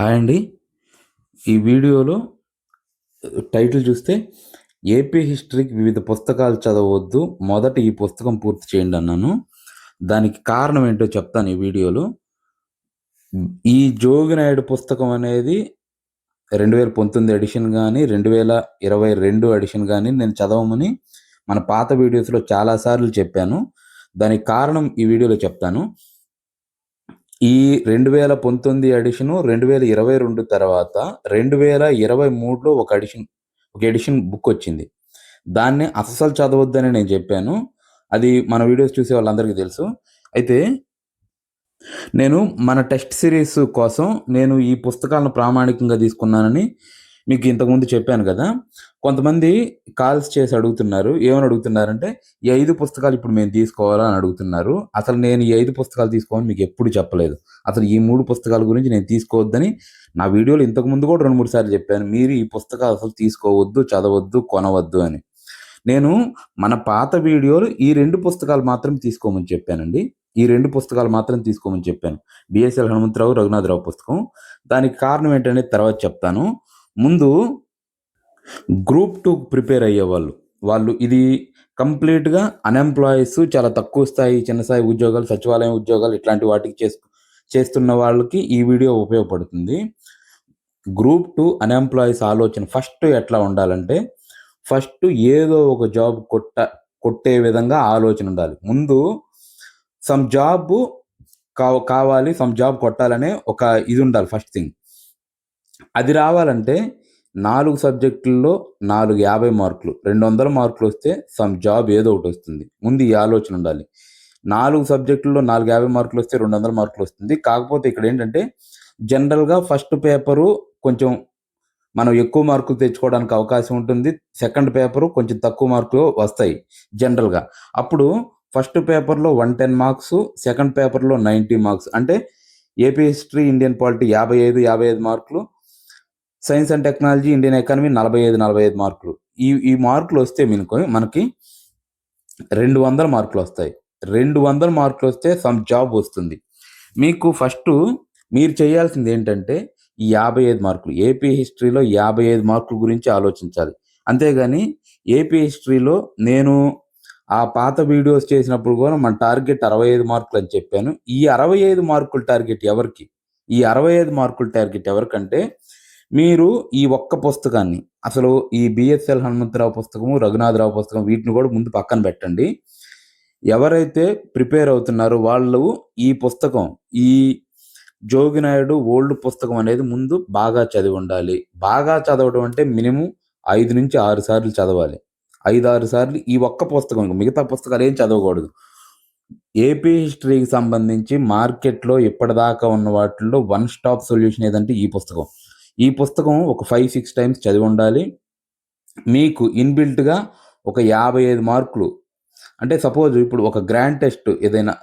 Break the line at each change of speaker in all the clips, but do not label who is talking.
Hi అండి. ఈ వీడియోలో టైటిల్ చూస్తే ఏపీ హిస్టరీకి వివిధ పుస్తకాలు చదవద్దు మొదట ఈ పుస్తకం పూర్తి చేయండి అన్నాను. దానికి కారణం ఏంటో చెప్తాను ఈ వీడియోలో. ఈ జోగినాయుడు పుస్తకం అనేది 2019 ఎడిషన్ గాని, 2022 ఎడిషన్ కానీ నేను చదవమని మన పాత వీడియోస్‌లో చాలా సార్లు చెప్పాను. దానికి కారణం ఈ వీడియోలో చెప్తాను. ఈ 2019 ఎడిషను 2022 తర్వాత 2023లో ఒక ఎడిషన్ ఒక ఎడిషన్ బుక్ వచ్చింది దాన్ని అస్సలు చదవద్దని నేను చెప్పాను. అది మన వీడియోస్ చూసే వాళ్ళందరికీ తెలుసు. అయితే నేను మన టెస్ట్ సిరీస్ కోసం నేను ఈ పుస్తకాలను ప్రామాణికంగా తీసుకున్నానని మీకు ఇంతకుముందు చెప్పాను కదా కొంతమంది కాల్స్ చేసి అడుగుతున్నారు. ఏమని అడుగుతున్నారంటే, "ఈ ఐదు పుస్తకాలు ఇప్పుడు మేము తీసుకోవాలా?" అని అడుగుతున్నారు. అసలు నేను ఈ ఐదు పుస్తకాలు తీసుకోమని మీకు ఎప్పుడు చెప్పలేదు. అసలు ఈ మూడు పుస్తకాల గురించి నేను తీసుకోవద్దని నా వీడియోలో ఇంతకుముందు కూడా 2, 3 సార్లు చెప్పాను. మీరు ఈ పుస్తకాలు అసలు తీసుకోవద్దు, చదవద్దు కొనవద్దు అని. నేను మన పాత వీడియోలు ఈ రెండు పుస్తకాలు మాత్రం తీసుకోమని చెప్పానండి. ఈ రెండు పుస్తకాలు మాత్రం తీసుకోమని చెప్పాను. బిఎస్ఎల్ హనుమంతరావు, రఘునాథరావు పుస్తకం. దానికి కారణం ఏంటనేది తర్వాత చెప్తాను. ముందు గ్రూప్ టూ ప్రిపేర్ అయ్యేవాళ్ళు. వాళ్ళు ఇది కంప్లీట్‌గా అన్‌ఎంప్లాయీస్ చాలా తక్కువ స్థాయి, చిన్న స్థాయి ఉద్యోగాలు, సచివాలయం ఉద్యోగాలు ఇట్లాంటి వాటికి చేసు చేస్తున్న వాళ్ళకి ఈ వీడియో ఉపయోగపడుతుంది. గ్రూప్ టూ అన్‌ఎంప్లాయీస్ ఆలోచన ఫస్ట్ ఎట్లా ఉండాలంటే, ఫస్ట్ ఏదో ఒక జాబ్ కొట్ట కొట్టే విధంగా ఆలోచన ఉండాలి. ముందు సమ్ జాబ్ కావ్ కావాలి, సమ్ జాబ్ కొట్టాలనే ఒక ఇది ఉండాలి ఫస్ట్ థింగ్. అది రావాలంటే నాలుగు సబ్జెక్టుల్లో 4 50 మార్కులు. రెండు వందల మార్కులు వస్తే సమ్ జాబ్ ఏదో ఒకటి వస్తుంది ముందు ఈ ఆలోచన ఉండాలి. నాలుగు సబ్జెక్టుల్లో నాలుగు యాభై మార్కులు వస్తే రెండు వందల మార్కులు వస్తుంది కాకపోతే ఇక్కడ ఏంటంటే జనరల్‌గా ఫస్ట్ పేపరు కొంచెం మనం ఎక్కువ మార్కులు తెచ్చుకోవడానికి అవకాశం ఉంటుంది. సెకండ్ పేపరు కొంచెం తక్కువ మార్కులు వస్తాయి జనరల్‌గా. అప్పుడు ఫస్ట్ పేపర్‌లో వన్ టెన్ మార్క్స్ సెకండ్ పేపర్‌లో 90 మార్క్స్. అంటే ఏపీ హిస్టరీ, ఇండియన్ పాలిటీ 55, 55 మార్కులు. Science and technology, Indian economy 45, 45 మార్కులు. ఈ ఈ మార్కులు వస్తే మినుకో మనకి రెండు వందల మార్కులు వస్తాయి రెండు వందల మార్కులు వస్తే సమ్ జాబ్ వస్తుంది. మీకు ఫస్ట్ మీరు చేయాల్సింది ఏంటంటే ఈ 55 మార్కులు. ఏపీ హిస్టరీలో 55 మార్కుల గురించి ఆలోచించాలి. అంతేగాని ఏపీ హిస్టరీలో నేను ఆ పాత వీడియోస్ చేసినప్పుడు కూడా మన టార్గెట్ అరవై ఐదు మార్కులు అని చెప్పాను. ఈ 65 మార్కుల టార్గెట్ ఎవరికి? ఈ 65 మార్కుల టార్గెట్ ఎవరికంటే మీరు ఈ ఒక్క పుస్తకాన్ని అసలు ఈ బిఎస్ఎల్ హనుమంతరావు పుస్తకము, రఘునాథరావు పుస్తకం వీటిని కూడా ముందు పక్కన పెట్టండి. ఎవరైతే ప్రిపేర్ అవుతున్నారో వాళ్ళు ఈ పుస్తకం ఈ జోగినాయుడు ఓల్డ్ పుస్తకం అనేది ముందు బాగా చదివి ఉండాలి బాగా చదవడం అంటే మినిమం ఐదు నుంచి ఆరు సార్లు చదవాలి. 5, 6 సార్లు ఈ ఒక్క పుస్తకం మిగతా పుస్తకాలు ఏం చదవకూడదు. ఏపీ హిస్టరీకి సంబంధించి మార్కెట్‌లో ఇప్పటిదాకా ఉన్న వాటిల్లో వన్ స్టాప్ సొల్యూషన్ ఏదంటే ఈ పుస్తకం. ఈ పుస్తకం ఒక 5, 6 టైమ్స్ చదివి ఉండాలి మీకు ఇన్‌బిల్ట్‌గా ఒక 55 మార్కులు అంటే సపోజ్ ఇప్పుడు ఒక గ్రాండ్ టెస్ట్ ఏదైనా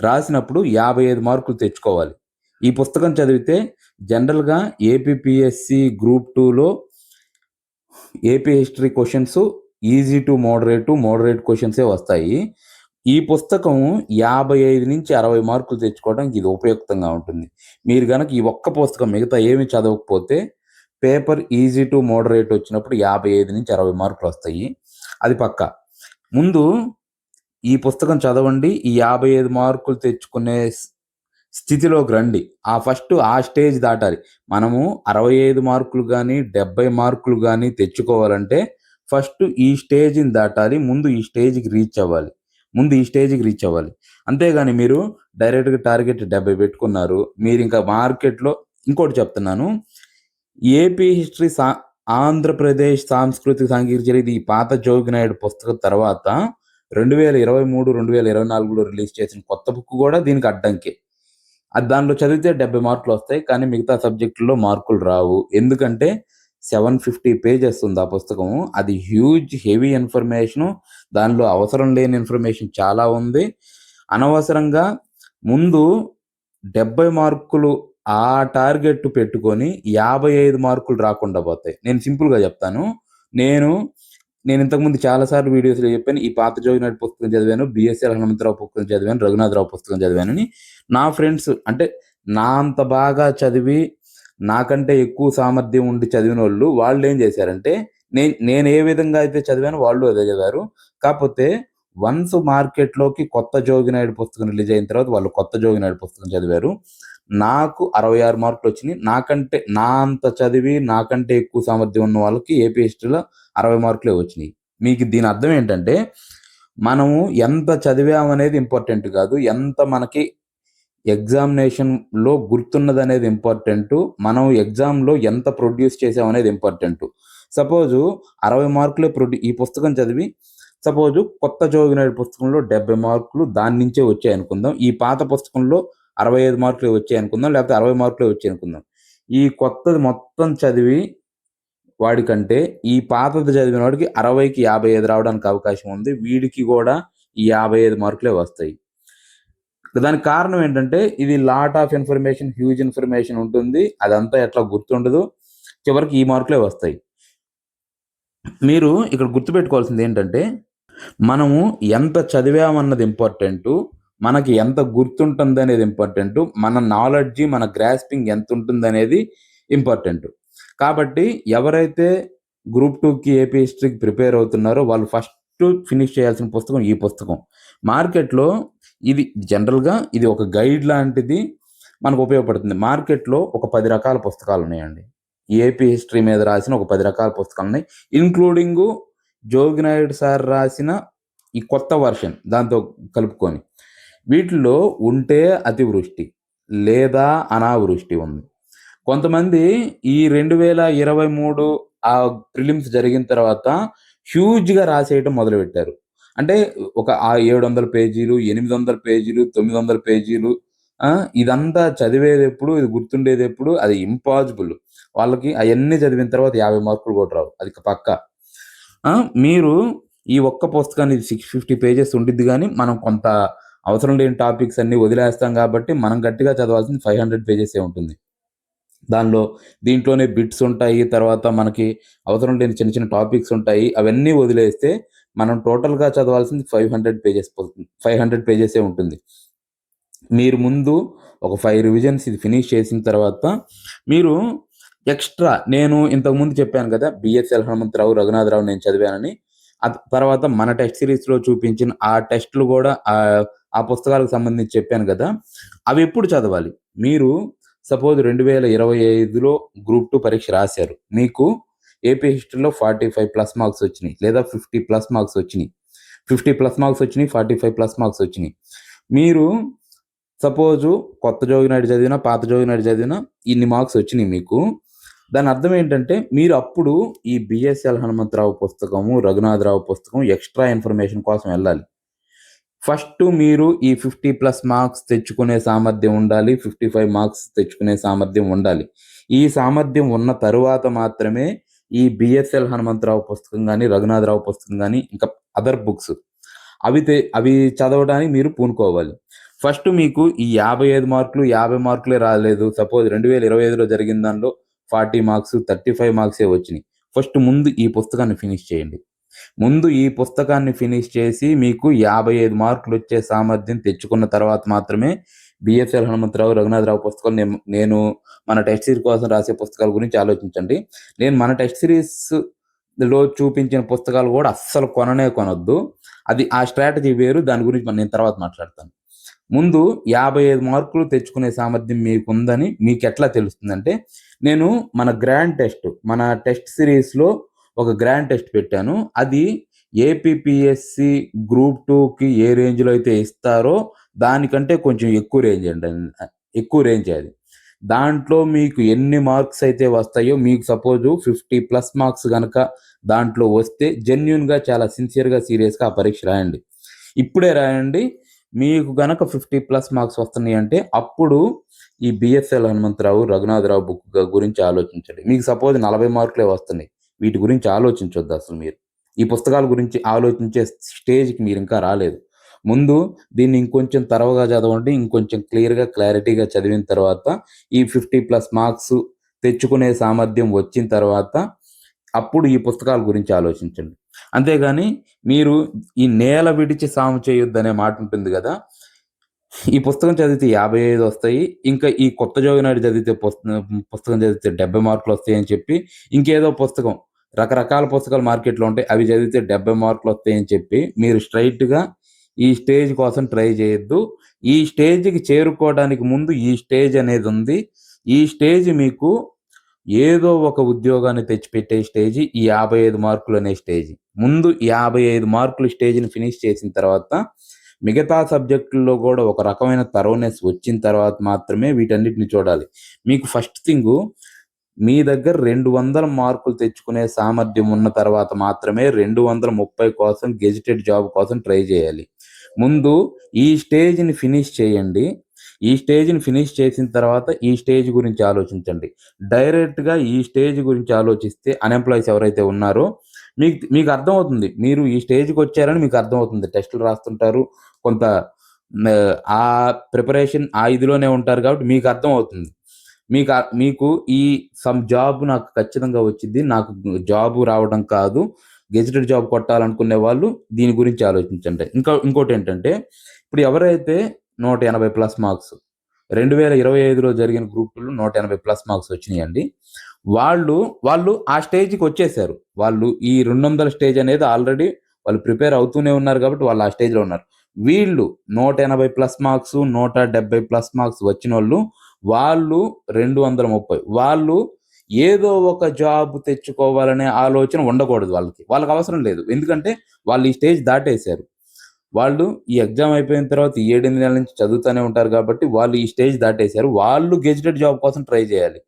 రాసినప్పుడు యాభై ఐదు మార్కులు తెచ్చుకోవాలి. ఈ పుస్తకం చదివితే జనరల్‌గా ఏపీపీఎస్‌సీ గ్రూప్ టూలో AP history questions easy to moderate, moderate క్వశ్చన్సే వస్తాయి. ఈ పుస్తకం 55-60 మార్కులు తెచ్చుకోవడానికి ఇది ఉపయుక్తంగా ఉంటుంది. మీరు కనుక ఈ ఒక్క పుస్తకం మిగతా ఏమి చదవకపోతే పేపర్ ఈజీ టు మోడరేట్ వచ్చినప్పుడు యాభై ఐదు నుంచి అరవై మార్కులు వస్తాయి అది పక్క ముందు ఈ పుస్తకం చదవండి. ఈ 55 మార్కులు తెచ్చుకునే స్థితిలోకి రండి. ఆ ఫస్ట్ ఆ స్టేజ్ దాటాలి. మనము 65 మార్కులు కానీ డెబ్బై మార్కులు కానీ తెచ్చుకోవాలంటే ఫస్ట్ ఈ స్టేజ్‌ని దాటాలి. ముందు ఈ స్టేజ్‌కి రీచ్ అవ్వాలి. ముందు ఈ స్టేజ్‌కి రీచ్ అవ్వాలి. అంతేగాని మీరు డైరెక్ట్‌గా టార్గెట్ 70 పెట్టుకున్నారు. మీరు ఇంకా మార్కెట్‌లో ఇంకోటి చెప్తున్నాను. ఏపీ హిస్టరీ సా ఆంధ్రప్రదేశ్ సాంస్కృతిక సాంఘిక చరిత్ర ఈ పాత జోగినాయుడు పుస్తకం తర్వాత 2023, 2024లో రిలీజ్ చేసిన కొత్త బుక్ కూడా దీనికి అడ్డంకే. అది దానిలో చదివితే డెబ్బై మార్కులు వస్తాయి కానీ మిగతా సబ్జెక్టుల్లో మార్కులు రావు. ఎందుకంటే 750 పేజెస్ ఉంది ఆ పుస్తకం. అది హ్యూజ్ హెవీ ఇన్ఫర్మేషను. దానిలో అవసరం లేని ఇన్ఫర్మేషన్ చాలా ఉంది. అనవసరంగా ముందు 70 మార్కులు ఆ టార్గెట్ పెట్టుకొని 55 మార్కులు రాకుండా పోతాయి. నేను సింపుల్‌గా చెప్తాను. నేను నేను ఇంతకుముందు చాలాసార్లు వీడియోస్‌లో చెప్పాను. ఈ పాత జోగినాటి పుస్తకం చదివాను. బిఎస్ఎల్ హనుమంతరావు పుస్తకం చదివాను. రఘునాథరావు పుస్తకం చదివానని. నా ఫ్రెండ్స్ అంటే నా అంత బాగా చదివి నాకంటే ఎక్కువ సామర్థ్యం ఉండి చదివిన వాళ్ళు వాళ్ళు ఏం చేశారంటే నేను నేను ఏ విధంగా అయితే చదివానో వాళ్ళు అదే చదివారు. కాకపోతే వన్స్ మార్కెట్లోకి కొత్త జోగినాయుడు పుస్తకం రిలీజ్ అయిన తర్వాత వాళ్ళు కొత్త జోగినాయుడు పుస్తకం చదివారు. నాకు అరవై ఆరు మార్కులు వచ్చినాయి. నాకంటే నా అంత చదివి నాకంటే ఎక్కువ సామర్థ్యం ఉన్న వాళ్ళకి ఏపీ హిస్టరీలో అరవై మార్కులే వచ్చినాయి. మీకు దీని అర్థం ఏంటంటే మనము ఎంత చదివామనేది ఇంపార్టెంట్ కాదు. ఎంత మనకి ఎగ్జామినేషన్లో గుర్తున్నది అనేది ఇంపార్టెంట్. మనం ఎగ్జామ్లో ఎంత ప్రొడ్యూస్ చేసాం అనేది ఇంపార్టెంట్. సపోజు అరవై మార్కులే ప్రొడ్యూ ఈ పుస్తకం చదివి సపోజు కొత్త జోగినాయుడు పుస్తకంలో డెబ్బై మార్కులు దాని నుంచే వచ్చాయి అనుకుందాం. ఈ పాత పుస్తకంలో అరవై ఐదు మార్కులు వచ్చాయి అనుకుందాం లేకపోతే అరవై మార్కులే వచ్చాయి అనుకుందాం. ఈ కొత్తది మొత్తం చదివి వాడికంటే ఈ పాతది చదివిన వాడికి అరవైకి యాభై ఐదు రావడానికి అవకాశం ఉంది. వీడికి కూడా ఈ యాభై ఐదు మార్కులే వస్తాయి. దానికి కారణం ఏంటంటే ఇది lot of information huge information ఉంటుంది. అదంతా ఎట్లా గుర్తుండదు. చివరికి ఈ మార్కులే వస్తాయి. మీరు ఇక్కడ గుర్తుపెట్టుకోవాల్సింది ఏంటంటే మనము ఎంత చదివామన్నది ఇంపార్టెంట్ మనకి ఎంత గుర్తుంటుంది అనేది ఇంపార్టెంట్ మన నాలెడ్జ్ మన గ్రాస్పింగ్ ఎంత ఉంటుంది అనేది ఇంపార్టెంట్ కాబట్టి ఎవరైతే గ్రూప్ టూకి ఏపీ హిస్టరీకి ప్రిపేర్ అవుతున్నారో వాళ్ళు ఫస్ట్ ఫినిష్ చేయాల్సిన పుస్తకం ఈ పుస్తకం. మార్కెట్లో ఇది జనరల్గా ఇది ఒక గైడ్ లాంటిది మనకు ఉపయోగపడుతుంది. మార్కెట్లో ఒక పది రకాల పుస్తకాలు ఉన్నాయండి. ఏపీ హిస్టరీ మీద రాసిన ఒక పది రకాల పుస్తకాలు ఉన్నాయి. ఇంక్లూడింగ్ జోగినాయుడు సార్ రాసిన ఈ కొత్త వర్షన్ దాంతో కలుపుకొని. వీటిలో ఉంటే అతివృష్టి లేదా అనావృష్టి ఉంది. కొంతమంది ఈ రెండు వేల ఇరవై మూడు ఆ ప్రిలిమ్స్ జరిగిన తర్వాత హ్యూజ్గా రాసేయటం మొదలుపెట్టారు. అంటే ఒక ఆ ఏడు వందల పేజీలు ఎనిమిది వందల పేజీలు తొమ్మిది వందల పేజీలు ఇదంతా చదివేది ఎప్పుడు ఇది గుర్తుండేది ఎప్పుడు అది ఇంపాసిబుల్ వాళ్ళకి అవన్నీ చదివిన తర్వాత యాభై మార్కులు కూడా రావు. అది పక్క. మీరు ఈ ఒక్క పుస్తకాన్ని సిక్స్ ఫిఫ్టీ పేజెస్ ఉండిద్ది కానీ మనం కొంత అవసరం లేని టాపిక్స్ అన్ని వదిలేస్తాం కాబట్టి మనం గట్టిగా చదవాల్సింది ఫైవ్ హండ్రెడ్ పేజెసే ఉంటుంది. దానిలో దీంట్లోనే బిట్స్ ఉంటాయి తర్వాత మనకి అవసరం లేని చిన్న చిన్న టాపిక్స్ ఉంటాయి అవన్నీ వదిలేస్తే మనం టోటల్గా చదవాల్సింది five hundred pages five hundred పేజెసే ఉంటుంది. మీరు ముందు ఒక ఫైవ్ రివిజన్స్ ఇది ఫినిష్ చేసిన తర్వాత మీరు ఎక్స్ట్రా నేను ఇంతకుముందు చెప్పాను కదా బిఎస్ఎల్ హనుమంతరావు రఘునాథరావు నేను చదివానని. ఆ తర్వాత మన టెస్ట్ సిరీస్లో చూపించిన ఆ టెస్ట్లు కూడా ఆ ఆ పుస్తకాలకు సంబంధించి చెప్పాను కదా అవి ఎప్పుడు చదవాలి? మీరు సపోజ్ రెండు వేల ఇరవై ఐదులో గ్రూప్ టూ పరీక్ష రాశారు. మీకు ఏపీ హిస్టరీలో ఫార్టీ ఫైవ్ ప్లస్ మార్క్స్ వచ్చినాయి లేదా ఫిఫ్టీ ప్లస్ మార్క్స్ వచ్చినాయి. ఫిఫ్టీ ప్లస్ మార్క్స్ వచ్చినాయి ఫార్టీ ఫైవ్ ప్లస్ మార్క్స్ వచ్చినాయి. మీరు సపోజు కొత్త జోగినాయుడు చదివినా పాత జోగినాయుడు చదివినా ఇన్ని మార్క్స్ వచ్చినాయి మీకు. దాని అర్థం ఏంటంటే మీరు అప్పుడు ఈ బిఎస్ఎల్ హనుమంతరావు పుస్తకము రఘునాథరావు పుస్తకం ఎక్స్ట్రా ఇన్ఫర్మేషన్ కోసం వెళ్ళాలి. ఫస్ట్ మీరు ఈ ఫిఫ్టీ ప్లస్ మార్క్స్ తెచ్చుకునే సామర్థ్యం ఉండాలి ఫిఫ్టీ ఫైవ్ మార్క్స్ తెచ్చుకునే సామర్థ్యం ఉండాలి. ఈ సామర్థ్యం ఉన్న తరువాత మాత్రమే ఈ బిఎస్ఎల్ హనుమంతరావు పుస్తకం కానీ రఘునాథరావు పుస్తకం కానీ ఇంకా అదర్ బుక్స్ అవి తె- అవి చదవడానికి మీరు పూనుకోవాలి. ఫస్ట్ మీకు ఈ యాభై ఐదు మార్కులు యాభై మార్కులే రాలేదు. సపోజ్ రెండు వేల ఇరవై ఐదులో జరిగిన దానిలో ఫార్టీ మార్క్స్ థర్టీ ఫైవ్ మార్క్సే వచ్చినాయి. ఫస్ట్ ముందు ఈ పుస్తకాన్ని ఫినిష్ చేయండి. ముందు ఈ పుస్తకాన్ని ఫినిష్ చేసి మీకు యాభై ఐదు మార్కులు వచ్చే సామర్థ్యం తెచ్చుకున్న తర్వాత మాత్రమే బిఎస్ఎల్ హనుమంతరావు రఘునాథరావు పుస్తకాలు నేను నేను మన టెస్ట్ సిరీస్ కోసం రాసే పుస్తకాల గురించి ఆలోచించండి. నేను మన టెస్ట్ సిరీస్లో చూపించిన పుస్తకాలు కూడా అస్సలు కొననే కొనొద్దు. అది ఆ స్ట్రాటజీ వేరు. దాని గురించి మనం నేను తర్వాత మాట్లాడతాను. ముందు యాభై ఐదు మార్కులు తెచ్చుకునే సామర్థ్యం మీకు ఉందని మీకు ఎట్లా తెలుస్తుందంటే నేను మన గ్రాండ్ టెస్ట్ మన టెస్ట్ సిరీస్లో ఒక గ్రాండ్ టెస్ట్ పెట్టాను. అది ఏపీపీఎస్సి గ్రూప్ టూకి ఏ రేంజ్లో అయితే ఇస్తారో దానికంటే కొంచెం ఎక్కువ రేంజ్ అండి. ఎక్కువ రేంజ్ అది. దాంట్లో మీకు ఎన్ని మార్క్స్ అయితే వస్తాయో మీకు సపోజ్ ఫిఫ్టీ ప్లస్ మార్క్స్ కనుక దాంట్లో వస్తే జెన్యున్గా చాలా సిన్సియర్గా సీరియస్గా ఆ పరీక్ష రాయండి. ఇప్పుడే రాయండి. మీకు గనక ఫిఫ్టీ ప్లస్ మార్క్స్ వస్తున్నాయి అంటే అప్పుడు ఈ బిఎస్ఎల్ హనుమంతరావు రఘునాథరావు బుక్ గురించి ఆలోచించండి. మీకు సపోజ్ నలభై మార్కులే వస్తున్నాయి. వీటి గురించి ఆలోచించొద్దు అసలు మీరు. ఈ పుస్తకాల గురించి ఆలోచించే స్టేజ్కి మీరు ఇంకా రాలేదు. ముందు దీన్ని ఇంకొంచెం తరవగా చదవండి ఇంకొంచెం క్లియర్గా క్లారిటీగా చదివిన తర్వాత ఈ ఫిఫ్టీ ప్లస్ మార్క్స్ తెచ్చుకునే సామర్థ్యం వచ్చిన తర్వాత అప్పుడు ఈ పుస్తకాల గురించి ఆలోచించండి. అంతేగాని మీరు ఈ నేల విడిచి సాము చేయొద్దు అనే మాట ఉంటుంది కదా ఈ పుస్తకం చదివితే యాభై ఐదు వస్తాయి ఇంకా ఈ కొత్త జోగినాడు చదివితే పుస్తకం చదివితే డెబ్బై మార్కులు వస్తాయి అని చెప్పి ఇంకేదో పుస్తకం రకరకాల పుస్తకాలు మార్కెట్లో ఉంటాయి అవి చదివితే డెబ్బై మార్కులు వస్తాయని చెప్పి మీరు స్ట్రైట్గా ఈ స్టేజ్ కోసం ట్రై చేయొద్దు. ఈ స్టేజ్కి చేరుకోవడానికి ముందు ఈ స్టేజ్ అనేది ఉంది. ఈ స్టేజ్ మీకు ఏదో ఒక ఉద్యోగాన్ని తెచ్చిపెట్టే స్టేజ్ ఈ యాభై ఐదు మార్కులు అనే స్టేజ్. ముందు యాభై ఐదు మార్కులు స్టేజ్ని ఫినిష్ చేసిన తర్వాత మిగతా సబ్జెక్టుల్లో కూడా ఒక రకమైన తరోనెస్ వచ్చిన తర్వాత మాత్రమే వీటన్నిటిని చూడాలి. మీకు ఫస్ట్ థింగ్ మీ దగ్గర రెండు వందల మార్కులు తెచ్చుకునే సామర్థ్యం ఉన్న తర్వాత మాత్రమే రెండు వందల ముప్పై కోసం గెజిటెడ్ జాబ్ కోసం ట్రై చేయాలి. ముందు ఈ స్టేజ్ని ఫినిష్ చేయండి. ఈ స్టేజ్ని ఫినిష్ చేసిన తర్వాత ఈ స్టేజ్ గురించి ఆలోచించండి. డైరెక్ట్గా ఈ స్టేజ్ గురించి ఆలోచిస్తే అన్ఎంప్లాయీస్ ఎవరైతే ఉన్నారో మీకు మీకు అర్థమవుతుంది. మీరు ఈ స్టేజ్కి వచ్చారని మీకు అర్థమవుతుంది. టెస్టులు రాస్తుంటారు. కొంత ఆ ప్రిపరేషన్ ఆ ఇదిలోనే ఉంటారు కాబట్టి మీకు అర్థమవుతుంది. మీకు మీకు ఈ సమ్ జాబ్ నాకు ఖచ్చితంగా వచ్చింది. నాకు జాబ్ రావడం కాదు. గెజిటెడ్ జాబ్ కొట్టాలనుకునే వాళ్ళు దీని గురించి ఆలోచించండి. ఇంకా ఇంకోటి ఏంటంటే ఇప్పుడు ఎవరైతే నూట ఎనభై ప్లస్ మార్క్స్ రెండు వేల ఇరవై ఐదులో జరిగిన గ్రూపులు నూట ఎనభై ప్లస్ మార్క్స్ వచ్చినాయండి. వాళ్ళు వాళ్ళు ఆ స్టేజ్కి వచ్చేసారు. వాళ్ళు ఈ రెండు వందల స్టేజ్ అనేది ఆల్రెడీ వాళ్ళు ప్రిపేర్ అవుతూనే ఉన్నారు కాబట్టి వాళ్ళు ఆ స్టేజ్లో ఉన్నారు. వీళ్ళు నూట ఎనభై ప్లస్ మార్క్స్ నూట డెబ్బై ప్లస్ మార్క్స్ వచ్చిన వాళ్ళు వాళ్ళు రెండు వందల ముప్పై వాళ్ళు ఏదో ఒక జాబ్ తెచ్చుకోవాలనే ఆలోచన ఉండకూడదు వాళ్ళకి. వాళ్ళకి అవసరం లేదు. ఎందుకంటే వాళ్ళు ఈ స్టేజ్ దాటేశారు. వాళ్ళు ఈ ఎగ్జామ్ అయిపోయిన తర్వాత ఏడెనిమిది నెలల నుంచి చదువుతూనే ఉంటారు కాబట్టి వాళ్ళు ఈ స్టేజ్ దాటేశారు. వాళ్ళు గెజిటెడ్ జాబ్ కోసం ట్రై చేయాలి.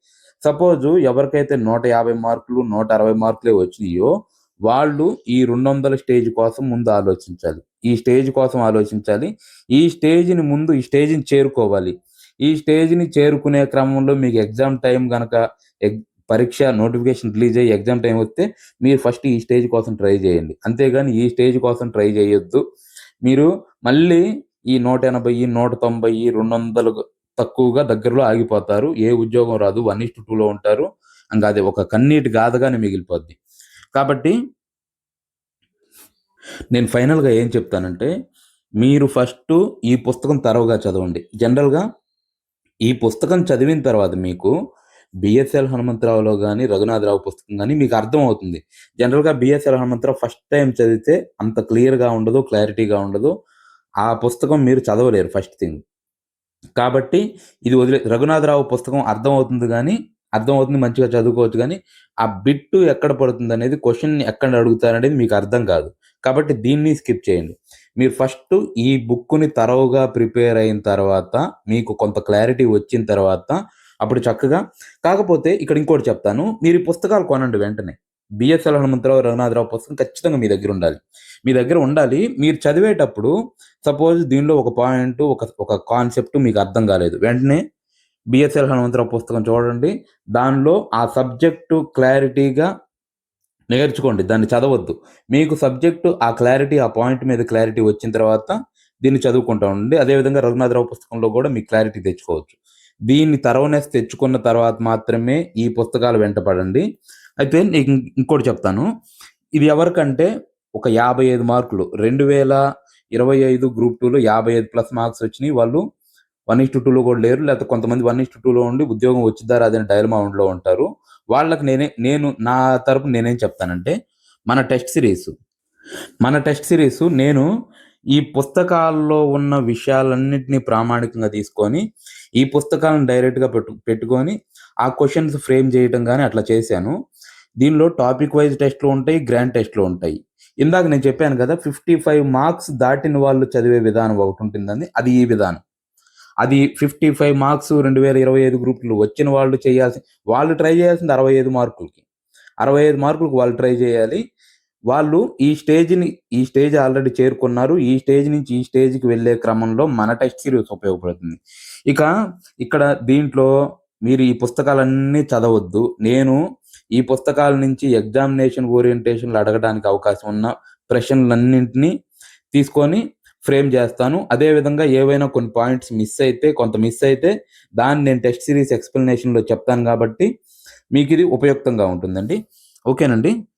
సపోజ్ ఎవరికైతే నూట యాభై మార్కులు నూట అరవై మార్కులే వచ్చినాయో వాళ్ళు ఈ రెండు వందల స్టేజ్ కోసం ముందు ఆలోచించాలి. ఈ స్టేజ్ కోసం ఆలోచించాలి. ఈ స్టేజ్ని ముందు ఈ స్టేజ్ని చేరుకోవాలి. ఈ స్టేజ్ని చేరుకునే క్రమంలో మీకు ఎగ్జామ్ టైం కనుక పరీక్ష నోటిఫికేషన్ రిలీజ్ అయ్యి ఎగ్జామ్ టైం వస్తే మీరు ఫస్ట్ ఈ స్టేజ్ కోసం ట్రై చేయండి. అంతేగాని ఈ స్టేజ్ కోసం ట్రై చేయొద్దు. మీరు మళ్ళీ ఈ నూట ఎనభై నూట తొంభై రెండు వందలు తక్కువగా దగ్గరలో ఆగిపోతారు. ఏ ఉద్యోగం రాదు. వన్ ఇస్ టూలో ఉంటారు. ఇంకా అది ఒక కన్నీటి గాథగానే మిగిలిపోద్ది. కాబట్టి నేను ఫైనల్గా ఏం చెప్తానంటే మీరు ఫస్ట్ ఈ పుస్తకం తరవుగా చదవండి. జనరల్గా ఈ పుస్తకం చదివిన తర్వాత మీకు బిఎస్ఎల్ హనుమంతరావులో కానీ రఘునాథరావు పుస్తకం కానీ మీకు అర్థమవుతుంది. జనరల్గా బిఎస్ఎల్ హనుమంతరావు ఫస్ట్ టైం చదివితే అంత క్లియర్గా ఉండదు క్లారిటీగా ఉండదు. ఆ పుస్తకం మీరు చదవలేరు ఫస్ట్ థింగ్ కాబట్టి ఇది వదిలే రఘునాథరావు పుస్తకం అర్థమవుతుంది కానీ అర్థమవుతుంది మంచిగా చదువుకోవచ్చు కానీ ఆ బిట్టు ఎక్కడ పడుతుంది అనేది క్వశ్చన్ ఎక్కడ అడుగుతారనేది మీకు అర్థం కాదు. కాబట్టి దీన్ని స్కిప్ చేయండి. మీరు ఫస్ట్ ఈ బుక్ని తరవుగా ప్రిపేర్ అయిన తర్వాత మీకు కొంత క్లారిటీ వచ్చిన తర్వాత అప్పుడు చక్కగా. కాకపోతే ఇక్కడ ఇంకోటి చెప్తాను. మీరు ఈ పుస్తకాలు కొనండి వెంటనే. బిఎస్ఎల్ హనుమంతరావు రఘునాథరావు పుస్తకం ఖచ్చితంగా మీ దగ్గర ఉండాలి. మీ దగ్గర ఉండాలి. మీరు చదివేటప్పుడు సపోజ్ దీనిలో ఒక పాయింట్ ఒక ఒక కాన్సెప్ట్ మీకు అర్థం కాలేదు. వెంటనే బిఎస్ఎల్ హనుమంతరావు పుస్తకం చూడండి. దానిలో ఆ సబ్జెక్టు క్లారిటీగా నేర్చుకోండి. దాన్ని చదవద్దు. మీకు సబ్జెక్టు ఆ క్లారిటీ ఆ పాయింట్ మీద క్లారిటీ వచ్చిన తర్వాత దీన్ని చదువుకుంటా ఉండండి. అదేవిధంగా రఘునాథరావు పుస్తకంలో కూడా మీకు క్లారిటీ తెచ్చుకోవచ్చు. దీన్ని తరవనెస్ తెచ్చుకున్న తర్వాత మాత్రమే ఈ పుస్తకాలు వెంటపడండి. అయితే నీకు ఇంకోటి చెప్తాను. ఇది ఎవరికంటే ఒక యాభై ఐదు మార్కులు. రెండు వేల ఇరవై ఐదు గ్రూప్ టూలో యాభై ఐదు ప్లస్ మార్క్స్ వచ్చినాయి. వాళ్ళు వన్ ఇస్టు టూలో కూడా లేరు. లేకపోతే కొంతమంది వన్ ఇస్టు టూలో ఉండి ఉద్యోగం వచ్చిద్దా అదే డైలమాలో ఉంటారు. వాళ్ళకి నేనే నేను నా తరపు నేనేం చెప్తానంటే మన టెస్ట్ సిరీస్. మన టెస్ట్ సిరీస్ నేను ఈ పుస్తకాల్లో ఉన్న విషయాలన్నింటినీ ప్రామాణికంగా తీసుకొని ఈ పుస్తకాలను డైరెక్ట్గా పెట్టు పెట్టుకొని ఆ క్వశ్చన్స్ ఫ్రేమ్ చేయటం కానీ అట్లా చేశాను. దీనిలో టాపిక్ వైజ్ టెస్ట్లు ఉంటాయి గ్రాండ్ టెస్ట్లు ఉంటాయి. ఇందాక నేను చెప్పాను కదా ఫిఫ్టీ ఫైవ్ మార్క్స్ దాటిన వాళ్ళు చదివే విధానం ఒకటి ఉంటుందని అది ఈ విధానం. అది ఫిఫ్టీ ఫైవ్ మార్క్స్ రెండు వేల ఇరవై ఐదు గ్రూపులు వచ్చిన వాళ్ళు చేయాల్సి వాళ్ళు ట్రై చేయాల్సింది అరవై ఐదు మార్కులకి. అరవై ఐదు మార్కులకు వాళ్ళు ట్రై చేయాలి. వాళ్ళు ఈ స్టేజ్ని ఈ స్టేజ్ ఆల్రెడీ చేరుకున్నారు. ఈ స్టేజ్ నుంచి ఈ స్టేజ్కి వెళ్ళే క్రమంలో మన టెస్ట్ సిరీస్ ఉపయోగపడుతుంది. ఇక ఇక్కడ దీంట్లో మీరు ఈ పుస్తకాలన్నీ చదవద్దు. నేను ఈ పుస్తకాల నుంచి ఎగ్జామినేషన్ ఓరియంటేషన్లు అడగడానికి అవకాశం ఉన్న ప్రశ్నలన్నింటినీ తీసుకొని ఫ్రేమ్ చేస్తాను. అదే విధంగా ఏవైనా కొన్ని పాయింట్స్ మిస్ అయితే కొంత మిస్ అయితే దాన్ని నేను టెస్ట్ సిరీస్ ఎక్స్ప్లెనేషన్లో చెప్తాను కాబట్టి మీకు ఇది ఉపయుక్తంగా ఉంటుందండి. ఓకేనండి?